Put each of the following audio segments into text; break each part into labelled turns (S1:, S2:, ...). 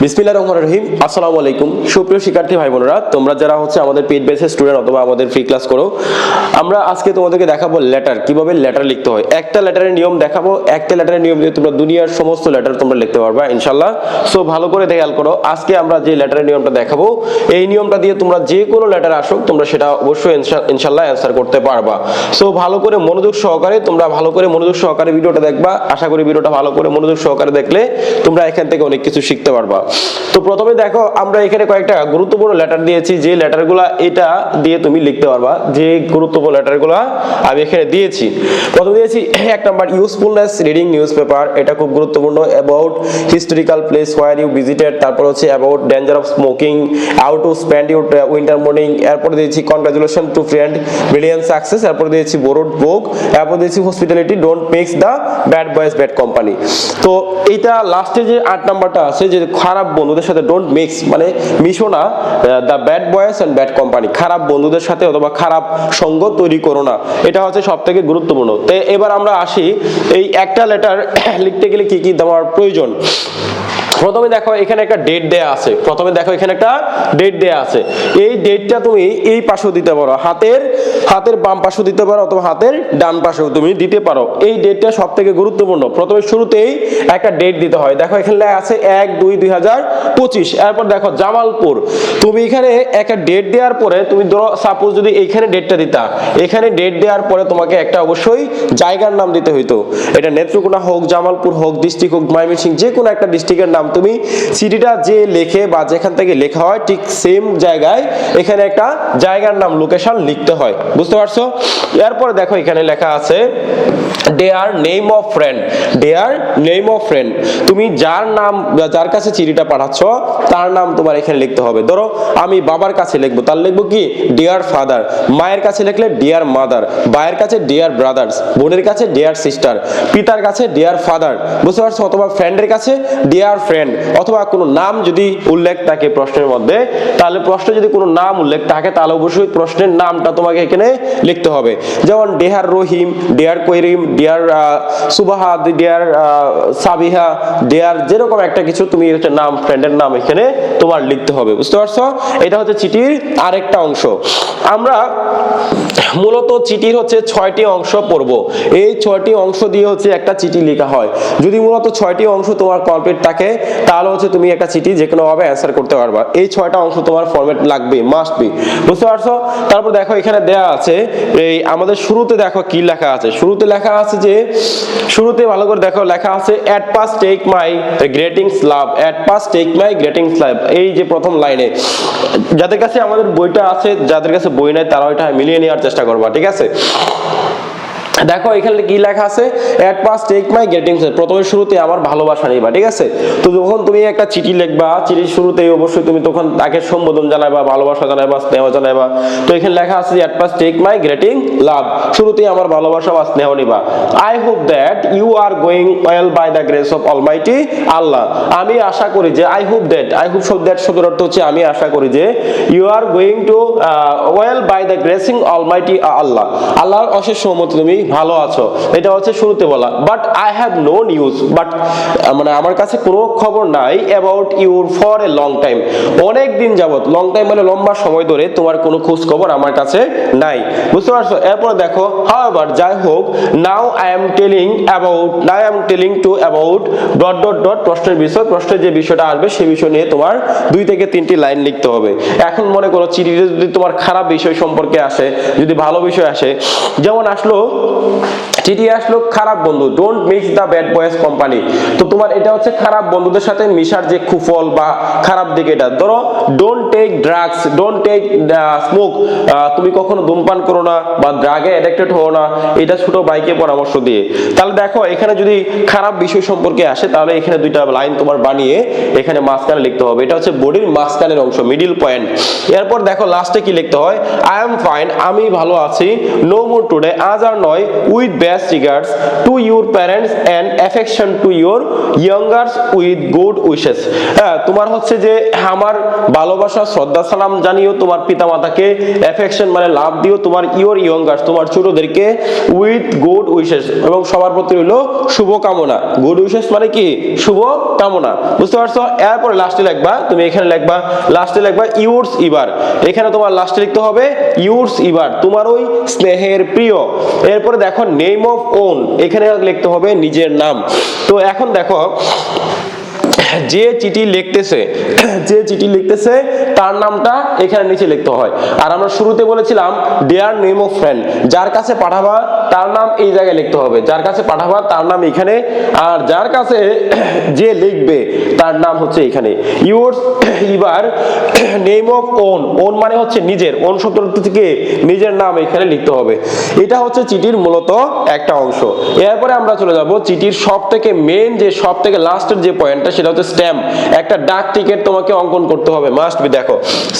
S1: বিসমিল্লাহ রহমান রহিম। আসসালামু আলাইকুম। সুপ্রিয় শিক্ষার্থী ভাই বোনেরা তোমরা যারা হচ্ছে আমাদের পেড বেসের স্টুডেন্ট অথবা আমাদের ফ্রি ক্লাস করো, আমরা আজকে তোমাদেরকে দেখাবো লেটার কীভাবে লেটার লিখতে হয়। একটা লেটারের নিয়ম দেখাবো, একটা লেটারের নিয়ম দিয়ে তোমরা দুনিয়ার সমস্ত লেটার তোমরা লিখতে পারবা ইনশাল্লাহ সো ভালো করে খেয়াল করো, আজকে আমরা যে লেটারের নিয়মটা দেখাবো, এই নিয়মটা দিয়ে তোমরা যে কোনো লেটার আসুক, তোমরা সেটা অবশ্যই ইনশা- ইনশাল্লাহ অ্যান্সার করতে পারবা। সো ভালো করে মনোযোগ সহকারে, তোমরা ভালো করে মনোযোগ সহকারে ভিডিওটা দেখবা। আশা করি ভিডিওটা ভালো করে মনোযোগ সহকারে দেখলে তোমরা এখান থেকে অনেক কিছু শিখতে পারবা। তো প্রথমে দেখো, আমরা এখানে কয়েকটা গুরুত্বপূর্ণ লেটার দিয়েছি। যে লেটারগুলো এটা দিয়ে তুমি লিখতে পারবা। যে গুরুত্বপূর্ণ লেটারগুলো আমি এখানে দিয়েছি। প্রথমে দিয়েছি, এক number usefulness reading news paper এটা খুব গুরুত্বপূর্ণ। About historical place where you visited তারপর হচ্ছে about danger of smoking how to spend your winter morning এরপর দিয়েছি congratulation to friend brilliant success এরপর দিয়েছি বোরোড বুক এরপর দিয়েছি hospitality don't mix the bad boys bad company তো এইটা লাস্টে যে আট নাম্বারটা আছে, যে খারাপ বন্ধুদের সাথে ডোন্ট মিক্স মানে মিশো না the bad boys and bad company খারাপ বন্ধুদের সাথে অথবা খারাপ সঙ্গ তৈরি করো না। এটা হচ্ছে সব থেকে গুরুত্বপূর্ণ। তো এবার আমরা আসি, এই একটা লেটার লিখতে গেলে কি কি দেওয়ার প্রয়োজন? প্রথমে দেখো এখানে একটা ডেট দেয়া আছে। প্রথমে দেখো এখানে একটা ডেট দেয়া আছে। এই ডেটটা তুমি এই পাশেও দিতে পারো। হাতের হাতের বাম পাশেও দিতে পারো অথবা হাতের ডান পাশেও তুমি দিতে পারো। এই ডেটটা সব থেকে গুরুত্বপূর্ণ। প্রথমে শুরুতেই একটা ডেট দিতে হয়। দেখো এখানে আছে এক দুই দুই হাজার পঁচিশ। এরপর দেখো জামালপুর। তুমি এখানে একটা ডেট দেওয়ার পরে তুমি ধরো সাপোজ যদি এইখানে ডেটটা দিতা। এখানে ডেট দেওয়ার পরে তোমাকে একটা অবশ্যই জায়গার নাম দিতে হইতো। এটা নেত্রকোনা হোক, জামালপুর হোক ডিস্ট্রিক্ট হোক, ময়মনসিংহ যে কোনো একটা ডিস্ট্রিক্টের নাম তুমি সিটিটা যে লেখে বা যেখান থেকে লেখা হয়, ঠিক সেম জায়গায় এখানে একটা জায়গার নাম লোকেশন লিখতে হয়। বুঝতে পারছ? এরপরে দেখো এখানে লেখা আছে dear name of friend dear name of friend তুমি যার নাম যার কাছে চিঠিটা পাঠাচ্ছ, তার নাম তোমার এখানে লিখতে হবে। ধরো, আমি বাবার কাছে লিখব, তার লিখব কি? ডিয়ার ফাদার মায়ের কাছে লিখলে ডিয়ার মাদার ভাইয়ের কাছে ডিয়ার ব্রাদার্স বোনের কাছে ডিয়ার সিস্টার পিতার কাছে ডিয়ার ফাদার বুঝতে পারছ? অথবা ফ্রেন্ডের কাছে ডিয়ার ফ্রেন্ড অথবা কোনো নাম যদি উল্লেখ থাকে প্রশ্নের মধ্যে, তাহলে প্রশ্নে যদি কোনো নাম উল্লেখ থাকে, তাহলে অবশ্যই প্রশ্নের নামটা তোমাকে এখানে লিখতে হবে। যেমন dear Rahim dear Karim dear Subaha dear Sabiha dear যেরকম একটা কিছু তুমি হচ্ছে নাম ফ্রেন্ডের নাম এখানে তোমার লিখতে হবে। বুঝতে পারছ? এটা হচ্ছে চিঠির আরেকটা অংশ। আমরা মূলত চিঠির হচ্ছে ছয়টি অংশ পড়ব। এই ছয়টি অংশ দিয়ে হচ্ছে একটা চিঠি লেখা হয়। যদি মূলত ছয়টি অংশ তোমার কমপ্লিট থাকে, তাহলে হচ্ছে তুমি একটা চিঠি যে কোনো ভাবে অ্যান্সার করতে পারবা। এই ছয়টা অংশ তোমার ফরম্যাট লাগবে মাস্ট বি বুঝতে পারছ? তারপর দেখো এখানে দেয়া আছে, এই আমাদের শুরুতে দেখো কি লেখা আছে। শুরুতে লেখা আছে যে, শুরুতে ভালো করে দেখো, লেখা আছে at first take my greetings love at first take my greetings love এই যে প্রথম লাইনে। যাদের কাছে আমাদের বইটা আছে, যাদের কাছে বই নাই, তারা ওইটা মিলিয়ে নেওয়ার চেষ্টা করবা ঠিক আছে? দেখো, এখানে কি লেখা আছে? At first take my greeting প্রথমে শুরুতে আমার ভালোবাসা নিবা, ঠিক আছে? তো যখন তুমি একটা চিঠি লিখবা, চিঠির শুরুতেই অবশ্যই তুমি তখন তাকে সম্বোধন জানাবা ভালোবাসা জানাবা স্নেহ জানাবা তো এখানে লেখা আছে at first take my greeting love শুরুতেই আমার ভালোবাসা বা স্নেহ নিবা। I hope that you are going well by the grace of almighty Allah আমি আশা করি যে I hope that I hope শব্দ দ্যাট শব্দের অর্থ হচ্ছে, আমি আশা করি যে you are going to well by the gracing almighty Allah আল্লাহর অশেষ সহমতি তুমি ভালো আছো। এটা হচ্ছে শুরুতে বলা। But I have no news but মানে আমার কাছে কোনো খবর নাই about your for a long time অনেক দিন যাবত লং টাইম মানে লম্বা সময় ধরে তোমার কোনো খোঁজ খবর আমার কাছে নাই। বুঝতে পারছ? এরপর দেখো হাওয়ার যাই হোক now I am telling about now I am telling to about dot dot dot প্রশ্নের বিষয়, প্রশ্নের যে বিষয়টা আসবে সেই বিষয় নিয়ে তোমার দুই থেকে তিনটি লাইন লিখতে হবে। এখন মনে করো, চিঠিতে যদি তোমার খারাপ বিষয় সম্পর্কে আসে, যদি ভালো বিষয় আসে, যেমন আসলো চিঠি আসলো খারাপ বন্ধু don't mix the bad boys company তো তোমার এটা হচ্ছে খারাপ বন্ধুদের সাথে মিশার যে কুফল বা খারাপ দিক এটা। ধরো don't take drugs don't take smoke তুমি কখনো ধূমপান করো না বা ড্রাগে অ্যাডিক্টেড হও না, এটা ছোট বাইকে পরামর্শ দিয়ে। তাহলে দেখো, এখানে যদি খারাপ বিষয় সম্পর্কে আসে, তাহলে এখানে দুইটা লাইন তোমার বানিয়ে এখানে মাঝখানে লিখতে হবে। এটা হচ্ছে বডির মাঝখানের অংশ মিডিল পয়েন্ট এরপর দেখো লাস্টে কি লিখতে হয়? আই এম ফাইন আমি ভালো আছি নো মোর টুডে আজ আর নয় with best regards to your parents and affection to your youngers with good wishes হ্যাঁ তোমার হচ্ছে যে আমার ভালোবাসা, শ্রদ্ধা, সালাম জানিও তোমার পিতামাতাকে অ্যাফেকশন মানে লাভ দিও তোমার ইওর ইয়ঙ্গার্স তোমার ছোটদেরকে উইথ গুড উইশেস এবং সবার প্রতি হলো শুভ কামনা গুড উইশেস মানে কি? শুভ কামনা বুঝতে পারছ? এরপরে লাস্টে লিখবা, তুমি এখানে লিখবা লাস্টে লিখবা ইউরস ইবার এখানে তোমার লাস্টে লিখতে হবে ইউরস ইবার তোমার ওই স্নেহের প্রিয়। এরপরে দেখো নেম অফ ওন এখানে লিখতে হবে নিজের নাম। তো এখন দেখো, যে চিঠি লিখতেছে, যে চিঠি লিখতেছে তার নামটা এখানে নিচে লিখতে হয়। আর আমরা শুরুতে বলেছিলাম ডিয়ার নেম অফ ফ্রেন্ড যার কাছে পাঠাবা, তার নাম এই জায়গায় লিখতে হবে। যার কাছে পাঠাবা, তার নাম এখানে। আর যার কাছে যে লিখবে, তার নাম হচ্ছে এখানে। ইউর এবার নেম অফ ওন ওন মানে হচ্ছে নিজের। ওন শব্দ থেকে নিজের নাম এখানে লিখতে হবে। এটা হচ্ছে চিঠির মূলত একটা অংশ। এরপরে আমরা চলে যাব চিঠির সব থেকে মেন যে সব থেকে লাস্টের যে পয়েন্টটা সেটা হচ্ছে স্ট্যাম্প একটা ডাক টিকিট তোমাকে অঙ্কন করতে হবে। মাস্ট বি দেখো।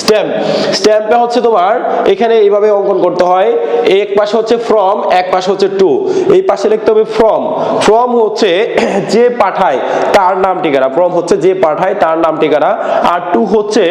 S1: স্ট্যাম্প স্ট্যাম্পটা হচ্ছে তোমার, এখানে এইভাবে অঙ্কন করতে হয়, এক পাশে হচ্ছে ফ্রম এক পাশে হচ্ছে টু এই পাশে লিখতে হবে ফ্রম ফ্রম হচ্ছে যে পাঠায়, তার নাম ঠিকানা ফ্রম হচ্ছে যে পাঠায়, তার নাম ঠিকানা, আর টু হচ্ছে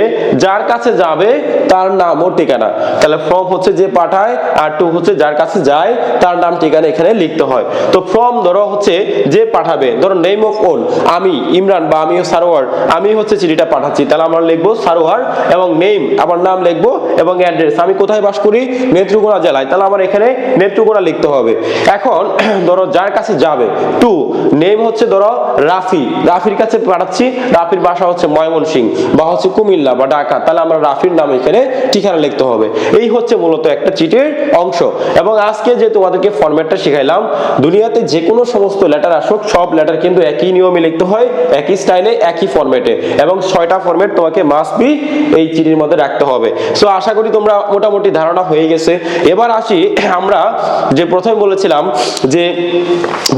S1: যার কাছে যাবে, তার নাম ও ঠিকানা, তাহলে ফ্রম হচ্ছে যে পাঠায়, আর টু হচ্ছে যার কাছে যায়, তার নাম ঠিকানা এখানে লিখতে হয়, তো ফ্রম ধরো হচ্ছে যে পাঠাবে, ধরো নেম অফ ওন আমি, ইমরান বা আমি সারোয়ার, আমি হচ্ছে চিঠিটা পাঠাচ্ছি, তাহলে আমরা লিখব সারোয়ার এবং নেম আমার নাম লিখব এবং অ্যাড্রেস আমি কোথায় বাস করি? নেত্রকোনা জেলায়। তাহলে আমার এখানে নেত্রকোনা লিখতে হবে। এখন ধরো যার কাছে যাবে টু নেম হচ্ছে ধরো রাফি। রাফির কাছে পাঠাচ্ছি। রাফির বাসা হচ্ছে ময়মনসিং বা হচ্ছে কুমিল্লা বা ঢাকা। তাহলে আমরা রাফির নাম এখানে ঠিকানা লিখতে হবে। এই হচ্ছে মূলত একটা চিঠির অংশ। এবং আজকে যে তোমাদেরকে ফরম্যাটটা শিখাইলাম, দুনিয়াতে যে কোনো সমস্ত লেটার আসুক, সব লেটার কিন্তু একই নিয়মে লিখতে হয়, একই স্টাইলে একই ফরম্যাটে এবং ছয়টা ফরম্যাট তোমাকে মাস্ট বি এই চিঠির মধ্যে রাখতে হবে। সো আশা করি তোমরা মোটামুটি ধারণা হয়ে গেছে। এবার আসি, আমরা যে প্রথমে বলেছিলাম যে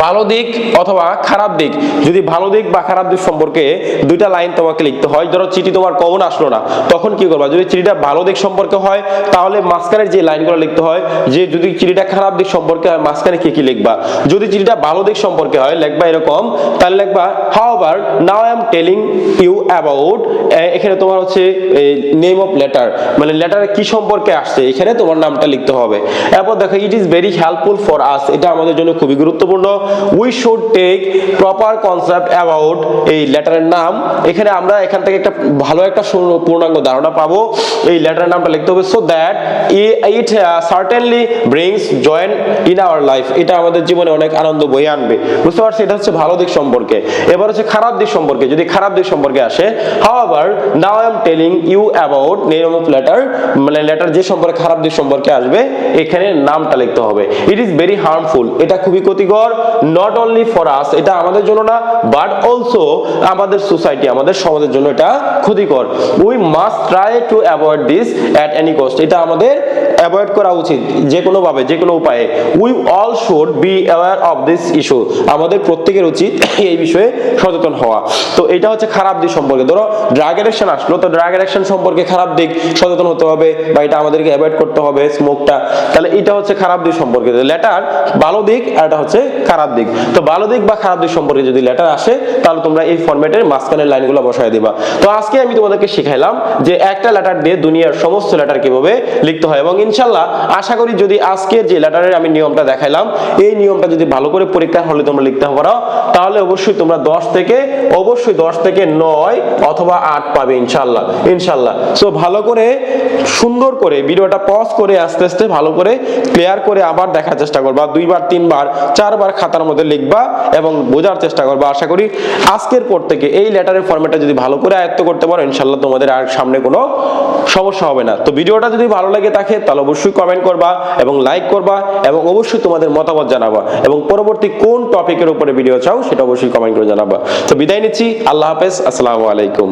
S1: ভালো দিক অথবা খারাপ দিক, যদি ভালো দিক বা খারাপ দিক সম্পর্কে দুইটা লাইন তোমাকে লিখতে হয়। ধরো, চিঠি তোমার কমন আসলো না, তখন কি করবা? যদি চিঠিটা ভালো দিক সম্পর্কে হয়, তাহলে মাঝখানের যে লাইনগুলো লিখতে হয়, যে যদি চিঠিটা খারাপ দিক সম্পর্কে হয়, মাঝখানে কি কি লিখবা? যদি চিঠিটা ভালো দিক সম্পর্কে হয়, লিখবা এরকম, তাহলে লিখবা however now I am telling you about এখানে তোমার হচ্ছে নেম অফ লেটার মানে লেটারে কি সম্পর্কে আসছে, এখানে তোমার নামটা লিখতে হবে। এরপর দেখো it is very helpful for us এটা আমাদের জন্য খুবই গুরুত্বপূর্ণ। We should take proper concept about এই লেটারের নাম। এখানে আমরা এখান থেকে একটা ভালো একটা পূর্ণাঙ্গ ধারণা পাবো। এই লেটারের নামটা লিখতে হবে so that it certainly brings join in our life এটা আমাদের জীবনে অনেক আনন্দ বয়ে আনবে। বুঝতে পারছি এটা হচ্ছে ভালো দিক সম্পর্কে। এবার হচ্ছে খারাপ দিক সম্পর্কে। যদি খারাপ দিক সম্পর্কে আসে however now I am telling you about name of letter মানে লেটার যে সম্পর্কে, খারাপ দিক সম্পর্কে আসবে, এখানে নামটা লিখতে হবে। ইট ইজ ভেরি হার্মফুল এটা খুবই ক্ষতিকর নট অনলি ফর আস এটা আমাদের জন্য না বাট অলসো আমাদের সোসাইটি আমাদের সমাজের জন্য এটা ক্ষতিকর। We must try to avoid this at any cost এটা আমাদের অ্যাভয়েড করা উচিত যে কোনো ভাবে যে কোনো উপায়ে। We all should be aware of this issue আমাদের প্রত্যেকের উচিত এই বিষয়ে সচেতন হওয়া। তো এটা হচ্ছে খারাপ দিক সম্পর্কে। ধরো ড্রাগ অ্যাডিকশন আসলো, তো ড্রাগ অ্যাডিকশন সম্পর্কে খারাপ দিক সচেতন হতে হবে বা এটা আমাদেরকে অ্যাভয়েড করতে হবে স্মোকটা তাহলে এটা হচ্ছে খারাপ দিক সম্পর্কে। লেটার ভালো দিক আর এটা হচ্ছে খারাপ দিক। তো ভালো দিক বা খারাপ দিক সম্পর্কে যদি লেটার আসে, তাহলে তোমরা এই ফরম্যাটের মাঝখানের লাইনগুলো বসায় দিবা। তো আজকে আমি তোমাদেরকে শিখাইলাম যে একটা লেটার দিয়ে দুনিয়ার সমস্ত লেটার কীভাবে লিখতে হয় এবং ইনশাল্লাহ আশা করি যদি আজকের যে লেটারের আমি নিয়মটা দেখাইলাম, এই নিয়মটা যদি ভালো করে পরীক্ষার হলে তোমরা লিখতে পারো, তাহলে অবশ্যই তোমরা দশ থেকে, অবশ্যই দশ থেকে নয় অথবা আট পাবে ইনশাল্লাহ ইনশাল্লাহ। সো ভালো করে, সুন্দর করে, ভিডিওটা পজ করে, আস্তে আস্তে ভালো করে ক্লিয়ার করে আবার দেখার চেষ্টা করবা, দুইবার, তিনবার, চারবার খাতার মধ্যে লিখবা এবং বোঝার চেষ্টা করবা। আশা করি আজকের পর থেকে এই লেটারের ফরম্যাটটা যদি ভালো করে আয়ত্ত করতে পারো, ইনশাল্লাহ তোমাদের আর সামনে কোনো সমস্যা হবে না। তো, ভিডিওটা যদি ভালো লাগে থাকে তাহলে অবশ্যই কমেন্ট করবা এবং লাইক করবা এবং অবশ্যই তোমাদের মতামত জানাবা এবং পরবর্তী কোন টপিকের উপরে ভিডিও চাও সেটা অবশ্যই কমেন্ট করে জানাবা। তো বিদায় নিচ্ছি, আল্লাহ হাফেজ, আসসালামু আলাইকুম।